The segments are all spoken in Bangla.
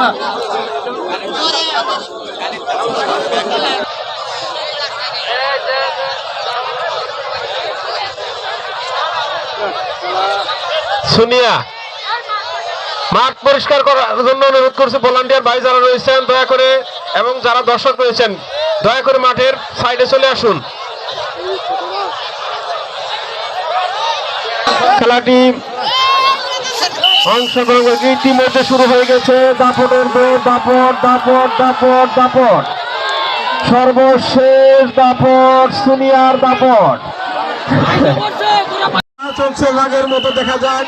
না। সুনিয়া, মাঠ পরিষ্কার করার জন্য অনুরোধ করছে, ভলান্টিয়ার ভাই যারা রয়েছেন, দয়া করে, এবং যারা দর্শক রয়েছেন, দয়া করে মাঠের সাইডে চলে আসুন। খেলাটি অংশগ্রহণ করে ইতিমধ্যে শুরু হয়ে গেছে। দাপটের দৌড় দাপট দাপট দাপট দাপট। সর্বশেষ দাপট, সুনিয়ার দাপট। চলছে ভাগের মতো দেখা যাক।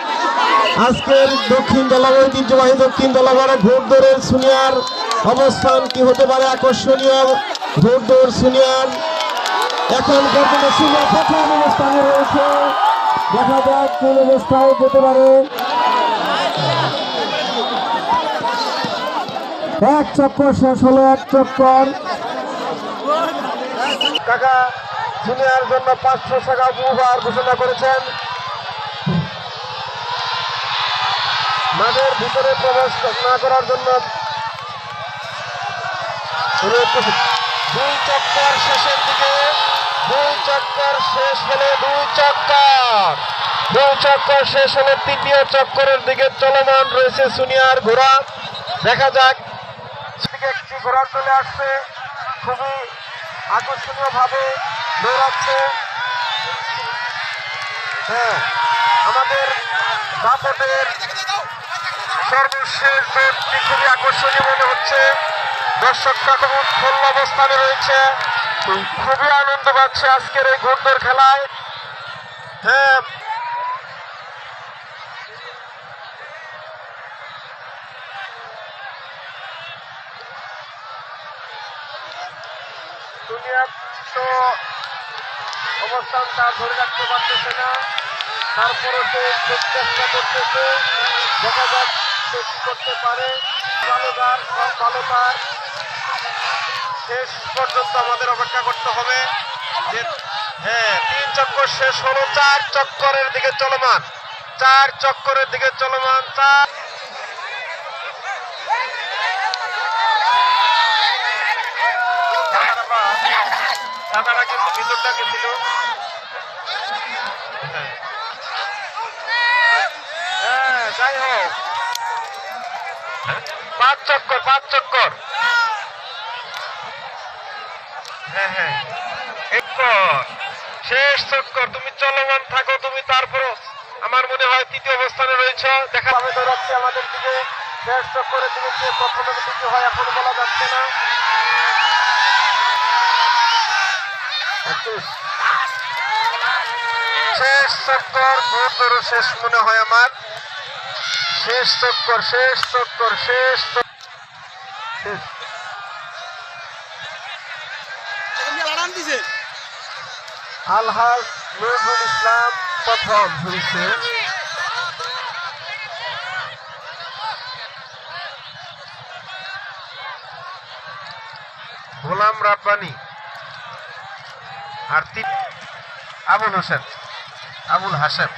আজকের দক্ষিণ দলাবার ঐতিহ্যবাহী দক্ষিণ দলাবারে ভোট দৌড়ের সুনিয়ার অবস্থান কি হতে পারে? আকর্ষণীয় ভোট দৌড় সুনিয়ার। এখন পর্যন্ত সুনিয়ার প্রথম অবস্থানে রয়েছে। দেখা যাক কোন অবস্থায় যেতে পারে। এক চক্কর শেষ হলো, এক চক্কর। কাকা, জুনিয়র জন্য পাঁচশো টাকা উপহার ঘোষণা করেছেন। মাঠের ভিতরে প্রবেশ না করার জন্য দুই চক্কর শেষের দিকে, দুই চক্কর শেষ হলে দুই চক্কর। দুই চক্কর শেষ হলে তৃতীয় চক্করের দিকে চলমান রয়েছে সুনিয়ার ঘোড়া। দেখা যাক দিকে একটি ঘোড়া চলে আসছে। খুবই আকর্ষণীয় ভাবে দৌড়াচ্ছে। হ্যাঁ আমাদের দাপটের সর্বশেষ দৌড়টি খুবই আকর্ষণীয় মনে হচ্ছে। দর্শকরা খুব উৎফুল্ল অবস্থানে রয়েছে। খুবই আনন্দ পাচ্ছে আজকের এই ঘোড়দৌড় খেলায়। হ্যাঁ দুনিয়া তো অবস্থানটা ধরে রাখতে পারতেছে না। তারপরে সে খুব চেষ্টা করতেছে। দেখা যাক কি করতে পারে। বালুদার সব বালুদার শেষ পর্যন্ত আমাদের অপেক্ষা করতে হবে। হ্যাঁ তিন চক্কর শেষ হলো, চার চক্করের দিকে চলমান। চার চক্করের দিকে চলমান, চার দাদারা কিন্তু ভিতরটা গেছিল হ্যাঁ যাই হোক। পাঁচ চক্কর পাঁচ চক্কর। হ্যাঁ হ্যাঁ। এরপর শেষ চক্কর, তুমি চলমান থাকো, তুমি তারপরও আমার মনে হয় তৃতীয় অবস্থানে রয়েছে। দেখা আমি দৌড়াচ্ছি আমাদের দিকে। শেষ চক্করে তুমি কে প্রথমে হয়, এখন বলা যাচ্ছে না। শেষ চক্কর ধরো শেষ মনে হয় আমার। শেষ চক্কর শেষ চক্কর, শেষ। আলহাজ নজরুল ইসলাম প্রথম হয়েছে। গোলাম রাব্বানি। আর আবুল হোসেন আবুল হাসেম